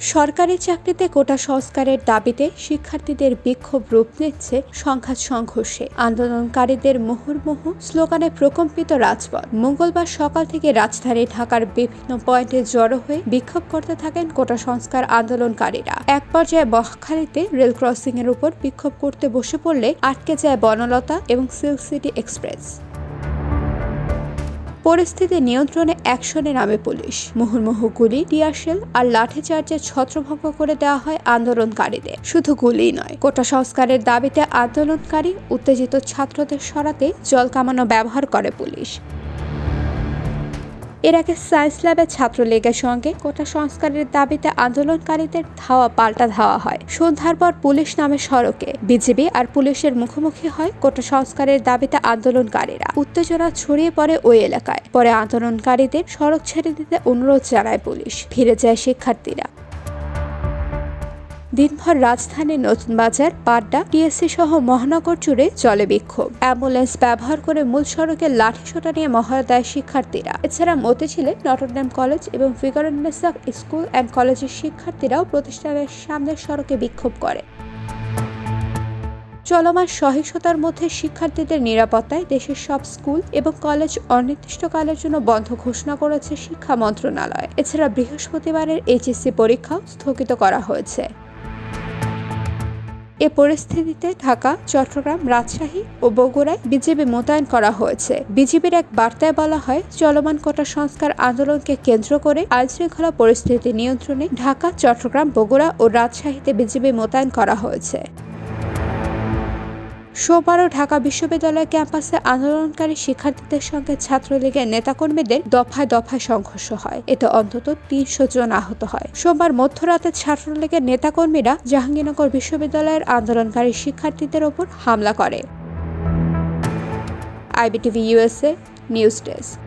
সরকারি চাকরিতে কোটা সংস্কারের দাবিতে শিক্ষার্থীদের বিক্ষোভ রূপ নিচ্ছে সংঘাত সংঘর্ষে। আন্দোলনকারীদের মুহুর্মুহু স্লোগানে প্রকম্পিত রাজপথ। মঙ্গলবার সকাল থেকে রাজধানী ঢাকার বিভিন্ন পয়েন্টে জড়ো হয়ে বিক্ষোভ করতে থাকেন কোটা সংস্কার আন্দোলনকারীরা। এক পর্যায়ে বকখালীতে রেল ক্রসিং এর উপর বিক্ষোভ করতে বসে পড়লে আটকে যায় বনলতা এবং সিল্ক সিটি এক্সপ্রেস। পরিস্থিতি নিয়ন্ত্রণে অ্যাকশনে নামে পুলিশ। মুহুর্মুহ গুলি টিয়ারশেল আর লাঠিচার্জের ছত্রভঙ্গ করে দেওয়া হয় আন্দোলনকারীদের। শুধু গুলি নয়, কোটা সংস্কারের দাবিতে আন্দোলনকারী, উত্তেজিত ছাত্রদের সরাতে জল কামানো ব্যবহার করে পুলিশ। এর আগে সায়েন্স ল্যাবের ছাত্রলীগের সঙ্গে কোটা সংস্কারের দাবিতে আন্দোলনকারীদের ধাওয়া পাল্টা ধাওয়া হয়। সন্ধ্যার পর পুলিশ নামে সড়কে। বিজেপি আর পুলিশের মুখোমুখি হয় কোটা সংস্কারের দাবিতে আন্দোলনকারীরা। উত্তেজনা ছড়িয়ে পড়ে ওই এলাকায়। পরে আন্দোলনকারীদের সড়ক ছেড়ে দিতে অনুরোধ জানায় পুলিশ। ফিরে যায় শিক্ষার্থীরা। দিনভর রাজধানীর নতুন বাজার, পাড্ডা, টিএসসি সহ মহানগর জুড়ে চলে বিক্ষোভ। অ্যাম্বুলেন্স ব্যবহার করে মূল সড়কে লাঠিসোঁটা নিয়ে মহড়া দেয় শিক্ষার্থীরা। এছাড়া মতিঝিলে নটরডেম কলেজ এবং ফিগারনেসা স্কুল অ্যান্ড কলেজের শিক্ষার্থীরাও প্রতিষ্ঠানের সামনের সড়কে বিক্ষোভ করে। চলমান সহিংসতার মধ্যে শিক্ষার্থীদের নিরাপত্তায় দেশের সব স্কুল এবং কলেজ অনির্দিষ্টকালের জন্য বন্ধ ঘোষণা করেছে শিক্ষা মন্ত্রণালয়। এছাড়া বৃহস্পতিবারের এইচএসসি পরীক্ষাও স্থগিত করা হয়েছে। এ পরিস্থিতিতে ঢাকা, চট্টগ্রাম, রাজশাহী ও বগুড়ায় বিজেপি মোতায়েন করা হয়েছে। বিজেপির এক বার্তায় বলা হয়, চলমান কোটা সংস্কার আন্দোলনকে কেন্দ্র করে আইনশৃঙ্খলা পরিস্থিতি নিয়ন্ত্রণে ঢাকা, চট্টগ্রাম, বগুড়া ও রাজশাহীতে বিজেপি মোতায়েন করা হয়েছে। সোমবারও ঢাকা বিশ্ববিদ্যালয় ক্যাম্পাসে আন্দোলনকারী শিক্ষার্থীদের সঙ্গে ছাত্রলীগের নেতাকর্মীদের দফায় দফায় সংঘর্ষ হয়। এতে অন্তত তিনশো জন আহত হয়। সোমবার মধ্যরাতে ছাত্রলীগের নেতাকর্মীরা জাহাঙ্গীরনগর বিশ্ববিদ্যালয়ের আন্দোলনকারী শিক্ষার্থীদের ওপর হামলা করে। IBTV USA news desk.